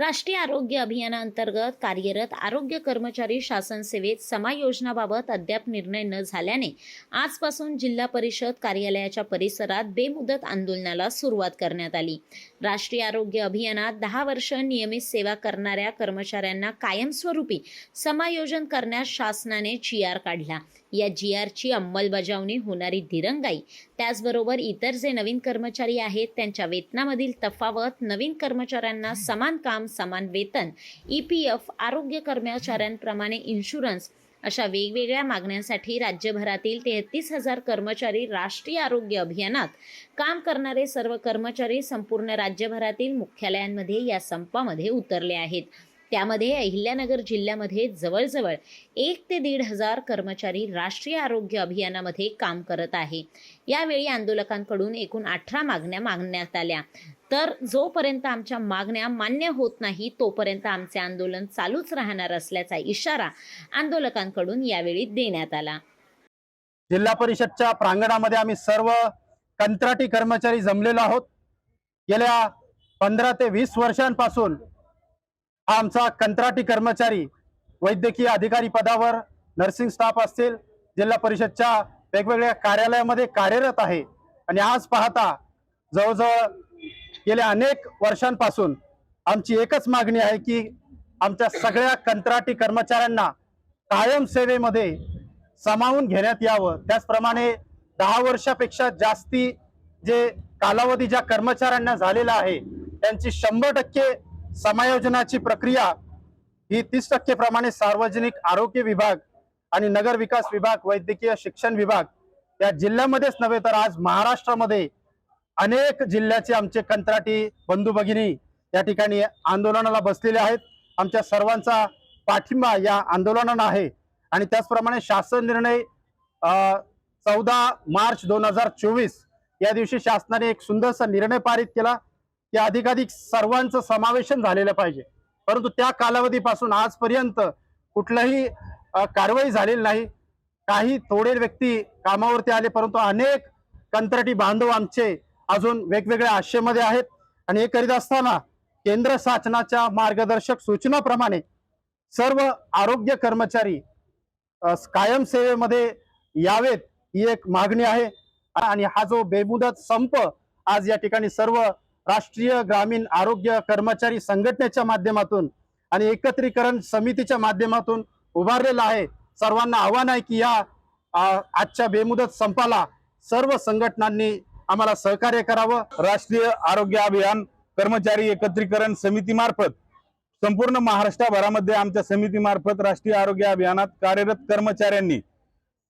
राष्ट्रीय आरोग्य अभियानांतर्गत कार्यरत आरोग्य कर्मचारी शासन सेवेत समायोजनाबाबत अद्याप निर्णय न झाल्याने आजपासून जिल्हा परिषद कार्यालयाच्या परिसरात बेमुदत आंदोलनाला सुरुवात करण्यात आली. राष्ट्रीय आरोग्य अभियानात दहा वर्ष नियमित सेवा करणाऱ्या कर्मचाऱ्यांना कायमस्वरूपी समायोजन करण्यास शासनाने जी आर काढला. या जी आरची अंमलबजावणी होणारी दिरंगाई त्याचबरोबर इतर जे नवीन कर्मचारी आहेत त्यांच्या वेतनामधील तफावत नवीन कर्मचाऱ्यांना समान काम समान वेतन ई पी एफ आरोग्य कर्मचाऱ्यांप्रमाणे इन्शुरन्स अशा वेगवेगळ्या मागण्यांसाठी राज्यभरातील तेहतीस हजार कर्मचारी राष्ट्रीय आरोग्य अभियानात काम करणारे सर्व कर्मचारी संपूर्ण राज्यभरातील मुख्यालयांमध्ये या संपामध्ये उतरले आहेत. त्यामध्ये अहिल्यानगर जिल्ह्यामध्ये जवळजवळ एक ते दीड हजार कर्मचारी राष्ट्रीय आरोग्य अभियानामध्ये काम करत आहे. यावेळी आंदोलकांकडून एकूण अठरा मागण्या मागण्यात आल्या. तर जोपर्यंत आमच्या मागण्या मान्य होत नाही तोपर्यंत आमचे आंदोलन चालूच राहणार असल्याचा इशारा आंदोलकांकडून यावेळी देण्यात आला. जिल्हा परिषदच्या प्रांगणामध्ये आम्ही सर्व कंत्राटी कर्मचारी जमलेलो आहोत. गेल्या पंधरा ते वीस वर्षांपासून हा आमचा कंत्राटी कर्मचारी वैद्यकीय अधिकारी पदावर नर्सिंग स्टाफ असतील जिल्हा परिषदच्या वेगवेगळ्या कार्यालयामध्ये कार्यरत आहे. आणि आज पाहता जवळजवळ गेल्या अनेक वर्षांपासून आमची एकच मागणी आहे की आमच्या सगळ्या कंत्राटी कर्मचाऱ्यांना कायम सेवेमध्ये सामावून घेण्यात यावं. त्याचप्रमाणे दहा वर्षापेक्षा जास्ती जे कालावधी ज्या कर्मचाऱ्यांना झालेला आहे त्यांची शंभर टक्के समायोजनाची प्रक्रिया ही तीस टक्के प्रमाणे सार्वजनिक आरोग्य विभाग आणि नगर विकास विभाग वैद्यकीय शिक्षण विभाग या जिल्ह्यामध्येच नव्हे तर आज महाराष्ट्रामध्ये अनेक जिल्ह्याचे आमचे कंत्राटी बंधू भगिनी या ठिकाणी आंदोलनाला बसलेले आहेत. आमच्या सर्वांचा पाठिंबा या आंदोलनाला आहे. आणि त्याचप्रमाणे शासन निर्णय चौदा मार्च दोन हजार चोवीस या दिवशी शासनाने एक सुंदरसा निर्णय पारित केला. या अधिकाधिक सर्वांचं समावेशन झालेलं पाहिजे. परंतु त्या कालावधीपासून आजपर्यंत कुठलाही कारवाई झालेली नाही. काही थोडे व्यक्ती कामावरती आले परंतु अनेक कंत्राटी बांधव आमचे अजून वेगवेगळ्या आशेमध्ये आहेत. आणि हे करीत असताना केंद्र शासनाच्या मार्गदर्शक सूचनाप्रमाणे सर्व आरोग्य कर्मचारी कायमसेवेमध्ये यावेत ही एक मागणी आहे. आणि हा जो बेमुदत संप आज या ठिकाणी सर्व राष्ट्रीय ग्रामीण आरोग्य कर्मचारी संघटनेच्या माध्यमातून आणि एकत्रीकरण समितीच्या माध्यमातून उभारलेला आहे. सर्वांना आव्हान आहे की या आजच्या बेमुदत संपाला सर्व संघटनांनी आम्हाला सहकार्य करावं. राष्ट्रीय आरोग्य अभियान कर्मचारी एकत्रीकरण समितीमार्फत संपूर्ण महाराष्ट्रभरामध्ये आमच्या समितीमार्फत राष्ट्रीय आरोग्य अभियानात कार्यरत कर्मचाऱ्यांनी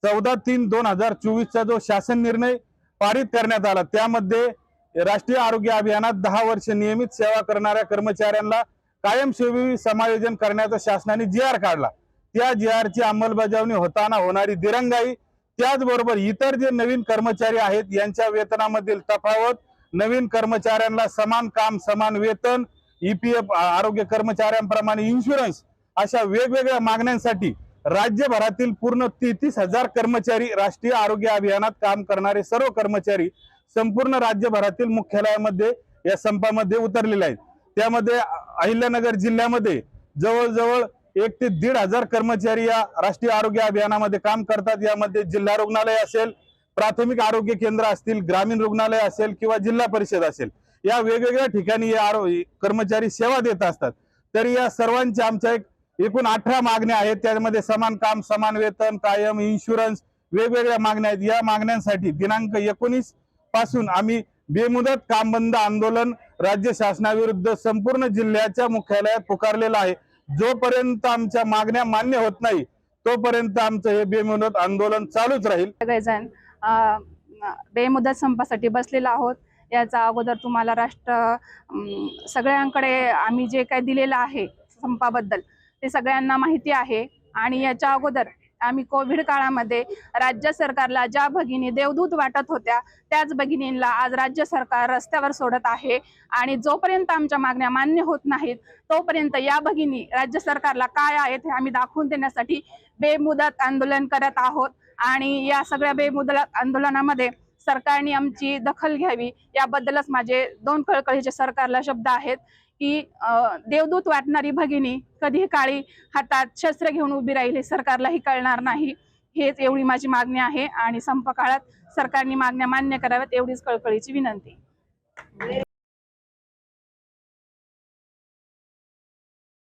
चौदा तीन दोन हजार चोवीसचा जो शासन निर्णय पारित करण्यात आला त्यामध्ये राष्ट्रीय आरोग्य अभियानात दहा वर्ष नियमित सेवा करणाऱ्या कर्मचाऱ्यांना कायमस्वरूपी समायोजन करण्याचा शासनाने जी आर काढला. त्या जी आरची अंमलबजावणी होताना होणारी दिरंगाई त्याचबरोबर इतर जे नवीन कर्मचारी आहेत यांच्या वेतनामधील तफावत नवीन कर्मचाऱ्यांना समान काम समान वेतन ईपीएफ आरोग्य कर्मचाऱ्यांप्रमाणे इन्शुरन्स अशा वेगवेगळ्या मागण्यांसाठी राज्यभरातील पूर्ण तेहतीस हजार कर्मचारी राष्ट्रीय आरोग्य अभियानात काम करणारे सर्व कर्मचारी संपूर्ण राज्यभरातील मुख्यालयामध्ये या संपामध्ये उतरलेले आहेत. त्यामध्ये अहिल्यानगर जिल्ह्यामध्ये जवळजवळ एक ते दीड हजार कर्मचारी या राष्ट्रीय आरोग्य अभियानामध्ये काम करतात. यामध्ये जिल्हा रुग्णालय असेल प्राथमिक आरोग्य केंद्र असतील ग्रामीण रुग्णालय असेल किंवा जिल्हा परिषद असेल. या वेगवेगळ्या ठिकाणी हे कर्मचारी सेवा देत असतात. तरी या सर्वांच्या आमच्या एक एकूण अठरा मागण्या आहेत. त्यामध्ये समान काम समान वेतन कायम इन्शुरन्स वेगवेगळ्या मागण्या आहेत. या मागण्यांसाठी दिनांक एकोणीस पासून आम्ही बेमुदत काम बंद आंदोलन राज्य शासनाविरुद्ध संपूर्ण जिल्ह्याच्या मुख्यालयात पुकारलेलं आहे. जोपर्यंत आमच्या मागण्या मान्य होत नाही तोपर्यंत आमचं हे बेमुदत आंदोलन चालूच राहील. सगळेजण बेमुदत संपासाठी बसलेलो आहोत. याचा अगोदर तुम्हाला राष्ट्र सगळ्यांकडे आम्ही जे काही दिलेलं आहे संपाबद्दल ते सगळ्यांना माहिती आहे. आणि याच्या अगोदर आम्ही कोविड काळामध्ये राज्य सरकारला ज्या भगिनी देवदूत वाटत होत्या त्याच भगिनींना आज राज्य सरकार रस्त्यावर सोडत आहे. आणि जोपर्यंत आमच्या मागण्या मान्य होत नाहीत तोपर्यंत या भगिनी राज्य सरकारला काय आहेत हे आम्ही दाखवून देण्यासाठी बेमुदत आंदोलन करत आहोत. आणि या सगळ्या बेमुदत आंदोलनामध्ये सरकारने आमची दखल घ्यावी. याबद्दलच माझे दोन कळकळीचे सरकारला शब्द आहेत की देवदूत वाटणारी भगिनी कधी काळी हातात शस्त्र घेऊन उभी राहील सरकारलाही कळणार नाही. हेच एवढी माझी मागणी आहे आणि संप काळात सरकारने मागण्या मान्य कराव्यात एवढीच कळकळीची विनंती.